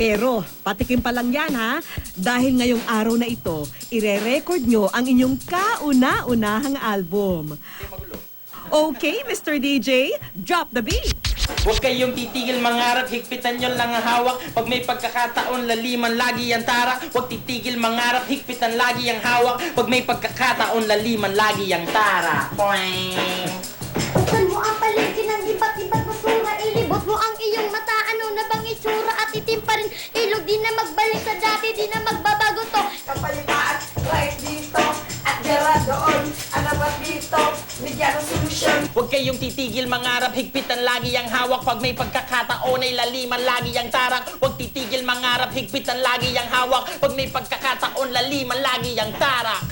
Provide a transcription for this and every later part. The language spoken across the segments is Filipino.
Pero, patikim pa lang yan ha. Dahil ngayong araw na ito, ire-record nyo ang inyong kauna-unahang album. Okay, Mr. DJ, drop the beat. Huwag kayong titigil mangarap, higpitan nyo lang ang hawak Pag may pagkakataon, laliman lagi ang tarak Huwag titigil mangarap, higpitan lagi ang hawak Pag may pagkakataon, laliman lagi ang tarak Poing! Buksan mo ang paligid itsura At itim pa rin ilog Di na magbalik sa dati Di na magbabago to kapalitaan right dito at gara doon. Ano ba dito? Bigyan ng solusyon. Huwag kayong titigil mangarap, higpitan lagi ang hawak Pag may pagkakataon, ay laliman lagi ang tarak Huwag titigil mangarap, higpitan lagi ang hawak Pag may pagkakataon, laliman lagi ang tarak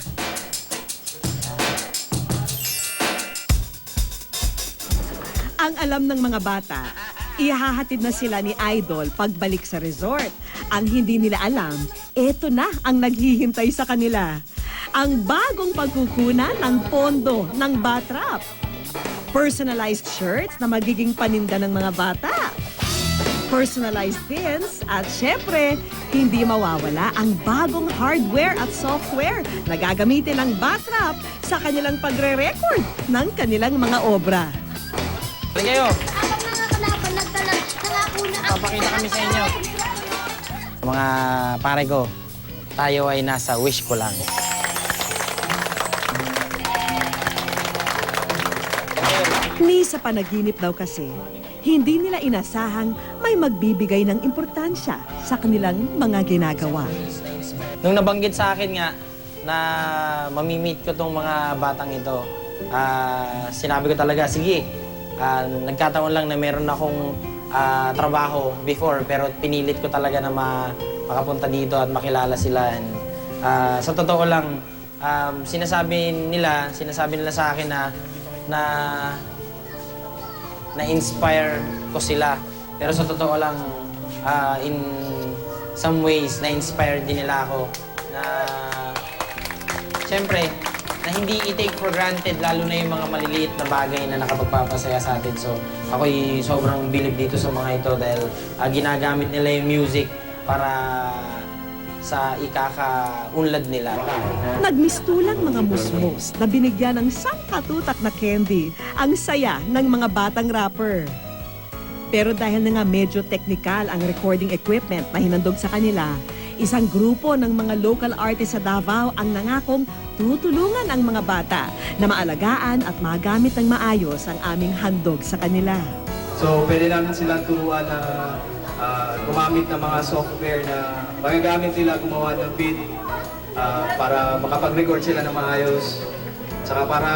Ang alam ng mga bata, ihahatid na sila ni Idol pagbalik sa resort. Ang hindi nila alam, eto na ang naghihintay sa kanila. Ang bagong pagkukunan ng pondo ng Batrap. Personalized shirts na magiging paninda ng mga bata. Personalized pins at syempre, hindi mawawala ang bagong hardware at software na gagamitin ng Batrap sa kanilang pagre-record ng kanilang mga obra. Sige kayo, Papakita kami sa inyo. mga pare ko, tayo ay nasa wish ko lang. Ni sa panaginip daw kasi, hindi nila inasahang may magbibigay ng importansya sa kanilang mga ginagawa. Nung nabanggit sa akin nga na mamimit ko tong mga batang ito, ah, sinabi ko talaga, sige, ah, nagkataon lang na meron akong ah, trabaho before pero pinilit ko talaga na ma- makapunta dito at makilala sila. And, ah, sa totoo lang, um, sinasabi nila, sinasabi nila sa akin na na na-inspire ko sila. Pero sa totoo lang, ah, in some ways, na-inspire din nila ako na, syempre, na hindi i-take for granted, lalo na yung mga maliliit na bagay na nakapagpapasaya sa atin. So, ako'y sobrang bilib dito sa mga ito dahil ah, ginagamit nila yung music para sa ikaka-unlad nila. Nagmistulang mga musmos na binigyan ng sangkatutak na candy ang saya ng mga batang rapper. Pero dahil na nga medyo technical ang recording equipment na hinandog sa kanila, isang grupo ng mga local artists sa Davao ang nangakong tutulungan ang mga bata na maalagaan at magamit ng maayos ang aming handog sa kanila. So, pwede namin sila turuan na ah, gumamit ng mga software na magagamit nila gumawa ng beat ah, para makapag-record sila ng maayos. Saka para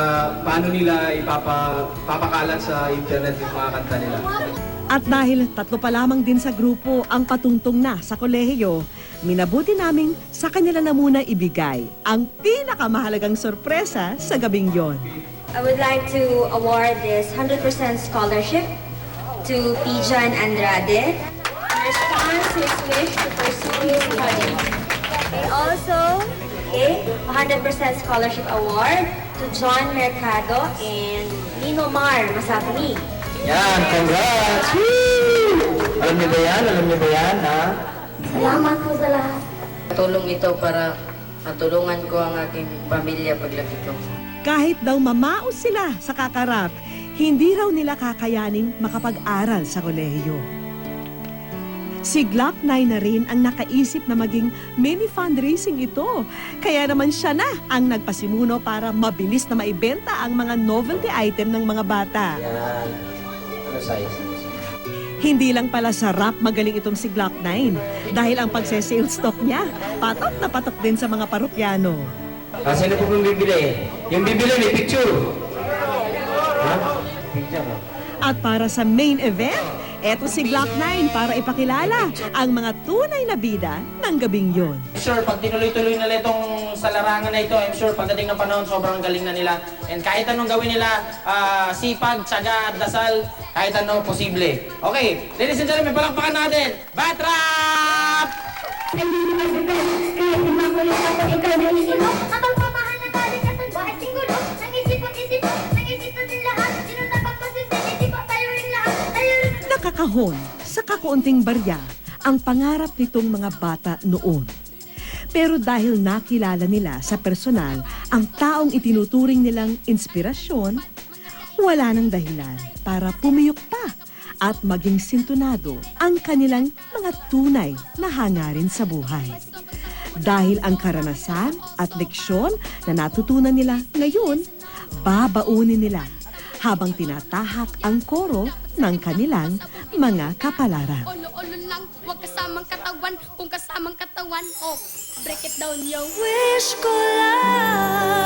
paano nila ipapa, papakalat sa internet yung mga kanta nila. At dahil tatlo pa lamang din sa grupo ang patungtong na sa kolehiyo, minabuti naming sa kanila na muna ibigay ang pinakamahalagang sorpresa sa gabing yon. I would like to award this 100% scholarship to Pijan Andrade in response to his wish to pursue his studies. And also, a 100% scholarship award to John Mercado and Nino Mar Masapani. Yan, congrats! Woo! Alam niyo ba yan? Alam niyo ba yan, ha? Salamat po sa lahat Tulong ito para matulungan ko ang aking pamilya paglaki ko. Kahit daw mamaos sila sa kakarap, hindi raw nila kakayaning makapag-aral sa kolehiyo. Si Glock 9 na rin ang nakaisip na maging mini fundraising ito. Kaya naman siya na ang nagpasimuno para mabilis na maibenta ang mga novelty item ng mga bata. Yan. Ano size? Hindi lang pala sa rap magaling itong si Glock 9 dahil ang pagse-sale stock niya patok na patok din sa mga parokyano. Ah, sino po kung bibili? Yung bibili may picture. Ha? Picture? At para sa main event, eto si Glock 9 para ipakilala ang mga tunay na bida ng gabing yon. Sure, pag tinuloy-tuloy nila itong sa larangan na ito, I'm sure pagdating ng panahon, sobrang galing na nila. And kahit anong gawin nila, ah, sipag, tsaga, dasal, kahit ano, posible. Okay, ladies and gentlemen, palakpakan natin, Batrap! Nakakahon sa kakuunting barya ang pangarap nitong mga bata noon. Pero dahil nakilala nila sa personal ang taong itinuturing nilang inspirasyon, wala nang dahilan para pumiyok pa at maging sintonado ang kanilang mga tunay na hangarin sa buhay. Dahil ang karanasan at leksyon na natutunan nila ngayon, babaunin nila habang tinatahak ang koro ng kanilang mga kapalaran. Olo-olo lang, huwag kasamang katawan Kung kasamang katawan, oh, break it down, yo Wish ko lang